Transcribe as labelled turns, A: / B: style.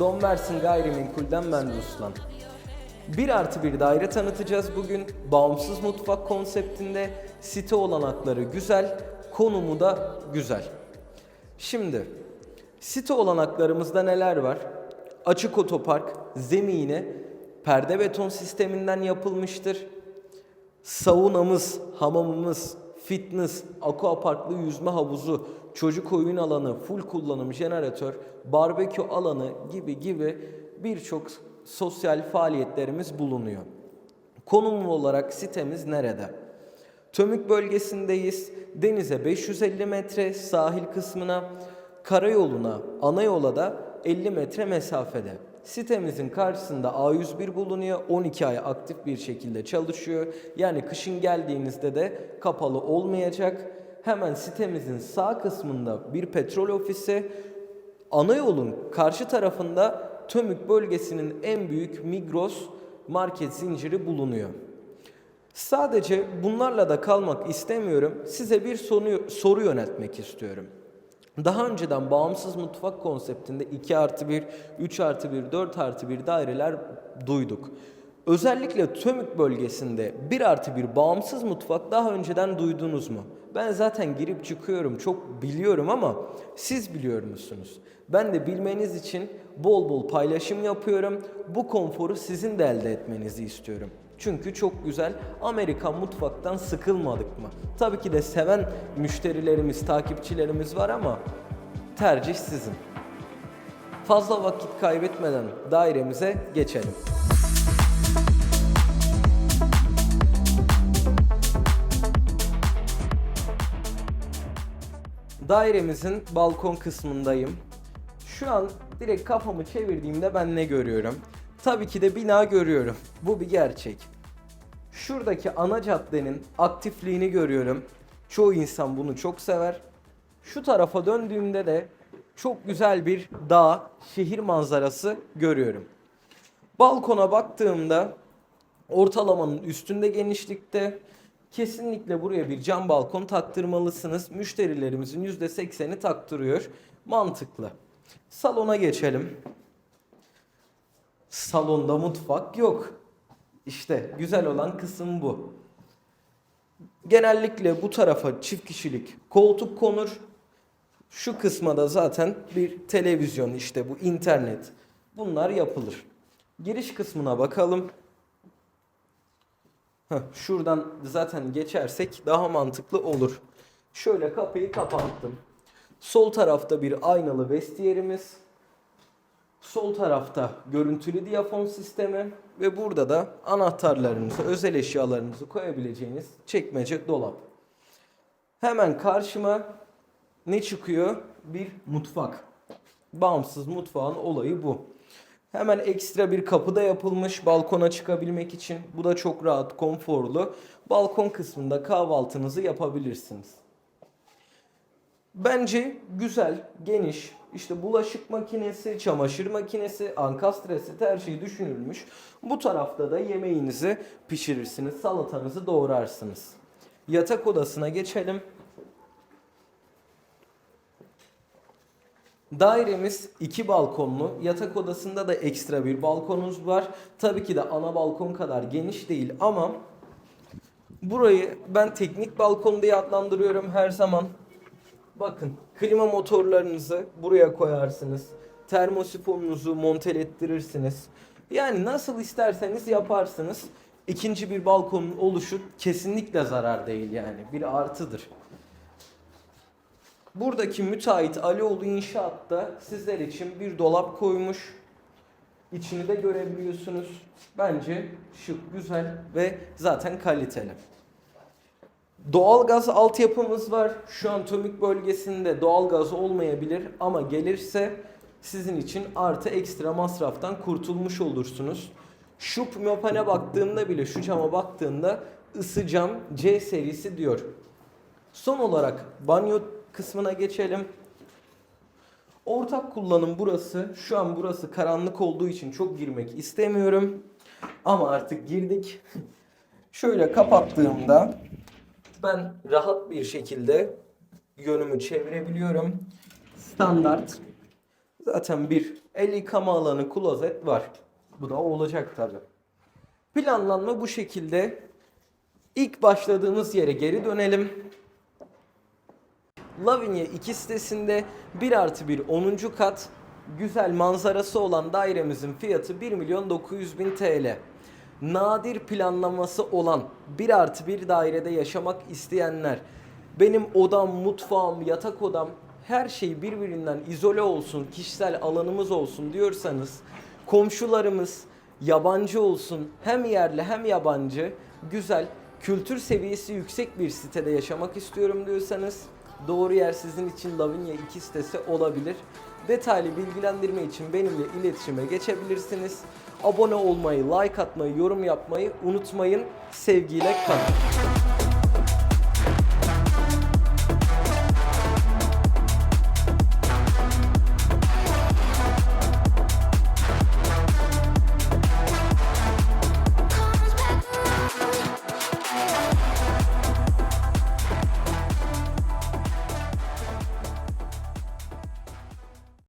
A: Don Versin Gayrimenkul'den ben Ruslan. 1 artı bir daire tanıtacağız bugün. Bağımsız mutfak konseptinde site olanakları güzel, konumu da güzel. Şimdi site olanaklarımızda neler var? Açık otopark, zemini perde beton sisteminden yapılmıştır. Saunamız, hamamımız, fitness, aquaparklı yüzme havuzu, çocuk oyun alanı, full kullanım jeneratör, barbekü alanı gibi gibi birçok sosyal faaliyetlerimiz bulunuyor. Konum olarak sitemiz nerede? Tömük bölgesindeyiz. Denize 550 metre sahil kısmına, karayoluna, ana yola da 50 metre mesafede. Sitemizin karşısında A101 bulunuyor. 12 ay aktif bir şekilde çalışıyor. Yani kışın geldiğinizde de kapalı olmayacak. Hemen sitemizin sağ kısmında bir petrol ofisi, ana yolun karşı tarafında Tömük bölgesinin en büyük Migros market zinciri bulunuyor. Sadece bunlarla da kalmak istemiyorum. Size bir soru, soru yöneltmek istiyorum. Daha önceden bağımsız mutfak konseptinde 2 artı 1, 3 artı 1, 4 artı 1 daireler duyduk. Özellikle Tömük bölgesinde 1 artı 1 bağımsız mutfak daha önceden duydunuz mu? Ben zaten girip çıkıyorum, çok biliyorum ama siz biliyor musunuz? Ben de bilmeniz için bol bol paylaşım yapıyorum. Bu konforu sizin de elde etmenizi istiyorum. Çünkü çok güzel Amerikan mutfaktan sıkılmadık mı? Tabii ki de seven müşterilerimiz, takipçilerimiz var ama tercih sizin. Fazla vakit kaybetmeden dairemize geçelim. Dairemizin balkon kısmındayım. Şu an direkt kafamı çevirdiğimde ben ne görüyorum? Tabii ki de bina görüyorum. Bu bir gerçek. Şuradaki ana caddenin aktifliğini görüyorum. Çoğu insan bunu çok sever. Şu tarafa döndüğümde de çok güzel bir dağ, şehir manzarası görüyorum. Balkona baktığımda ortalamanın üstünde genişlikte. Kesinlikle buraya bir cam balkon taktırmalısınız. Müşterilerimizin %80'i taktırıyor. Mantıklı. Salona geçelim. Salonda mutfak yok. İşte güzel olan kısım bu. Genellikle bu tarafa çift kişilik koltuk konur. Şu kısma da zaten bir televizyon işte bu internet. Bunlar yapılır. Giriş kısmına bakalım. Heh, şuradan zaten geçersek daha mantıklı olur. Şöyle kapıyı kapattım. Sol tarafta bir aynalı vestiyerimiz. Sol tarafta görüntülü diyafon sistemi ve burada da anahtarlarınızı, özel eşyalarınızı koyabileceğiniz çekmece dolap. Hemen karşıma ne çıkıyor? Bir mutfak. Bağımsız mutfağın olayı bu. Hemen ekstra bir kapı da yapılmış balkona çıkabilmek için. Bu da çok rahat, konforlu. Balkon kısmında kahvaltınızı yapabilirsiniz. Bence güzel, geniş. İşte bulaşık makinesi, çamaşır makinesi, ankastresi her şey düşünülmüş. Bu tarafta da yemeğinizi pişirirsiniz, salatanızı doğrarsınız. Yatak odasına geçelim. Dairemiz iki balkonlu. Yatak odasında da ekstra bir balkonumuz var. Tabii ki de ana balkon kadar geniş değil ama burayı ben teknik balkon diye adlandırıyorum her zaman. Bakın klima motorlarınızı buraya koyarsınız. Termosifonunuzu montelettirirsiniz. Yani nasıl isterseniz yaparsınız. İkinci bir balkonun oluşu kesinlikle zarar değil yani. Bir artıdır. Buradaki müteahhit Alioğlu İnşaat'ta sizler için bir dolap koymuş. İçini de görebiliyorsunuz. Bence şık, güzel ve zaten kaliteli. Doğalgaz altyapımız var. Şu an Tömük bölgesinde doğalgaz olmayabilir ama gelirse sizin için artı ekstra masraftan kurtulmuş olursunuz. Şu mopane baktığımda bile şu cama baktığımda ısı cam C serisi diyor. Son olarak banyo kısmına geçelim. Ortak kullanım burası. Şu an burası karanlık olduğu için çok girmek istemiyorum. Ama artık girdik. Şöyle kapattığımda ben rahat bir şekilde yönümü çevirebiliyorum. Standart. Zaten bir el yıkama alanı klozet var. Bu da olacak tabi. Planlanma bu şekilde. İlk başladığımız yere geri dönelim. Lavinia 2 sitesinde 1 artı 1 10. kat güzel manzarası olan dairemizin fiyatı 1 milyon 900 bin TL. Nadir planlaması olan 1 artı 1 dairede yaşamak isteyenler benim odam, mutfağım, yatak odam her şey birbirinden izole olsun, kişisel alanımız olsun diyorsanız komşularımız yabancı olsun hem yerli hem yabancı güzel kültür seviyesi yüksek bir sitede yaşamak istiyorum diyorsanız doğru yer sizin için Lavinia 2 sitesi olabilir. Detaylı bilgilendirme için benimle iletişime geçebilirsiniz. Abone olmayı, like atmayı, yorum yapmayı unutmayın. Sevgiyle kalın.